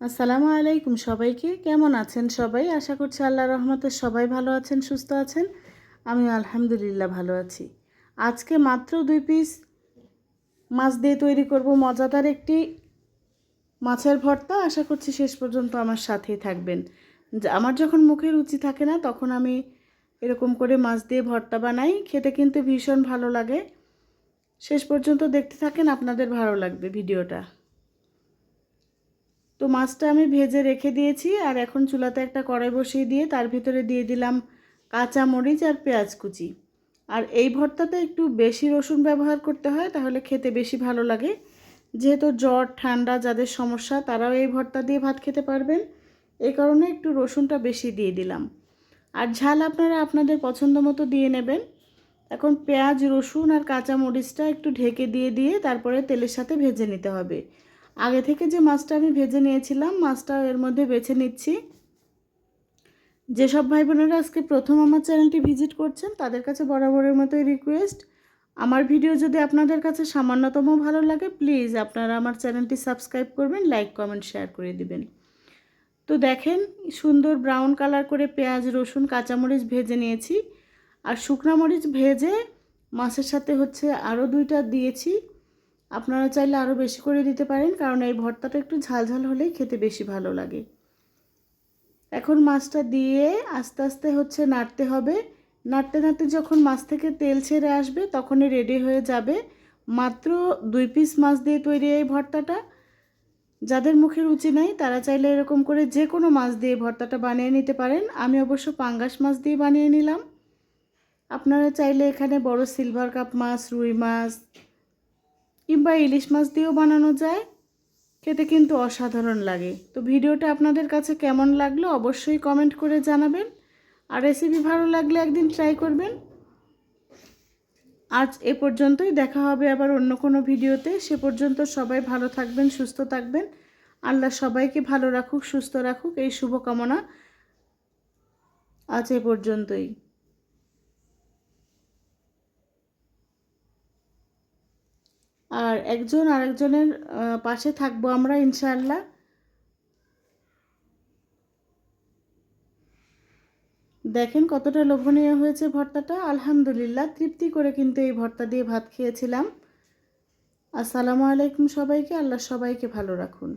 আসসালামু আলাইকুম সবাইকে। কেমন আছেন সবাই? আশা করছি আল্লাহ রহমতে সবাই ভালো আছেন, সুস্থ আছেন। আমি আলহামদুলিল্লাহ ভালো আছি। আজকে মাত্র দুই পিস মাছ দিয়ে তৈরি করব। মজাদার একটি মাছের ভর্তা। আশা করছি শেষ পর্যন্ত আমার সাথেই থাকবেন। আমার যখন মুখে রুচি থাকে না, তখন আমি এরকম করে মাছ দিয়ে ভর্তা বানাই। খেতে কিন্তু ভীষণ ভালো লাগে। শেষ পর্যন্ত দেখতে থাকেন, আপনাদের ভালো লাগবে ভিডিওটা। মাছটা আমি ভেজে রেখে দিয়েছি আর এখন চুলাতে একটা কড়াই বসিয়ে দিয়ে তার ভিতরে দিয়ে দিলাম কাঁচা মরিচ আর পেঁয়াজ কুচি। আর এই ভর্তাতে একটু বেশি রসুন ব্যবহার করতে হয়, তাহলে খেতে বেশি ভালো লাগে। যেহেতু জ্বর, ঠান্ডা, যাদের সমস্যা, তারাও এই ভর্তা দিয়ে ভাত খেতে পারবেন। এই কারণে একটু রসুনটা বেশি দিয়ে দিলাম। আর ঝাল আপনারা আপনাদের পছন্দ মতো দিয়ে নেবেন। এখন পেঁয়াজ, রসুন আর কাঁচা মরিচটা একটু ঢেকে দিয়ে দিয়ে তারপরে তেলের সাথে ভেজে নিতে হবে। আগে থেকে যে মাছটা আমি ভেজে নিয়েছিলাম, মাছটা এর মধ্যে বেছে নিচ্ছি। যেসব ভাই বোনেরা আজকে প্রথম আমার চ্যানেলটি ভিজিট করছেন, তাদের কাছে বরাবরের মতোই রিকোয়েস্ট আমার ভিডিও যদি আপনাদের কাছে সামান্যতম ভালো লাগে প্লিজ আপনারা আমার চ্যানেলটি সাবস্ক্রাইব করবেন লাইক কমেন্ট শেয়ার করে দিবেন। তো দেখেন, সুন্দর ব্রাউন কালার করে পেঁয়াজ, রসুন, কাঁচামরিচ ভেজে নিয়েছি। আর শুকনো মরিচ ভেজে মাছের সাথে হচ্ছে আরও দুইটা দিয়েছি। আপনারা চাইলে আরও বেশি করে দিতে পারেন, কারণ এই ভর্তাটা একটু ঝালঝাল হলেই খেতে বেশি ভালো লাগে। এখন মাছটা দিয়ে আস্তে আস্তে হচ্ছে নাড়তে হবে। নাড়তে নাড়তে যখন মাছ থেকে তেল ছেড়ে আসবে, তখনই রেডি হয়ে যাবে। মাত্র দুই পিস মাছ দিয়ে তৈরি এই ভর্তাটা। যাদের মুখে রুচি নাই, তারা চাইলে এরকম করে যে কোনো মাছ দিয়ে ভর্তাটা বানিয়ে নিতে পারেন। আমি অবশ্য পাঙ্গাস মাছ দিয়ে বানিয়ে নিলাম। আপনারা চাইলে এখানে বড় সিলভার কাপ মাছ, রুই মাছ কিংবা ইলিশ মাছ দিয়েও বানানো যায়, খেতে কিন্তু অসাধারণ লাগে। তো ভিডিওটা আপনাদের কাছে কেমন লাগল অবশ্যই কমেন্ট করে জানাবেন। আর রেসিপি ভালো লাগলে একদিন ট্রাই করবেন। আজ এ পর্যন্তই, দেখা হবে আবার অন্য কোনো ভিডিওতে। সে পর্যন্ত সবাই ভালো থাকবেন, সুস্থ থাকবেন। আল্লাহ সবাইকে ভালো রাখুক, সুস্থ রাখুক। এই শুভকামনা আজ এ পর্যন্তই। আর একজন আরেকজনের পাশে থাকব আমরা, ইনশাআল্লাহ। দেখেন কতটা লোভনীয় হয়েছে ভর্তাটা। আলহামদুলিল্লাহ, তৃপ্তি করে কিন্তু এই ভর্তা দিয়ে ভাত খেয়েছিলাম। আসসালামু আলাইকুম সবাইকে, আল্লাহ সবাইকে ভালো রাখুন।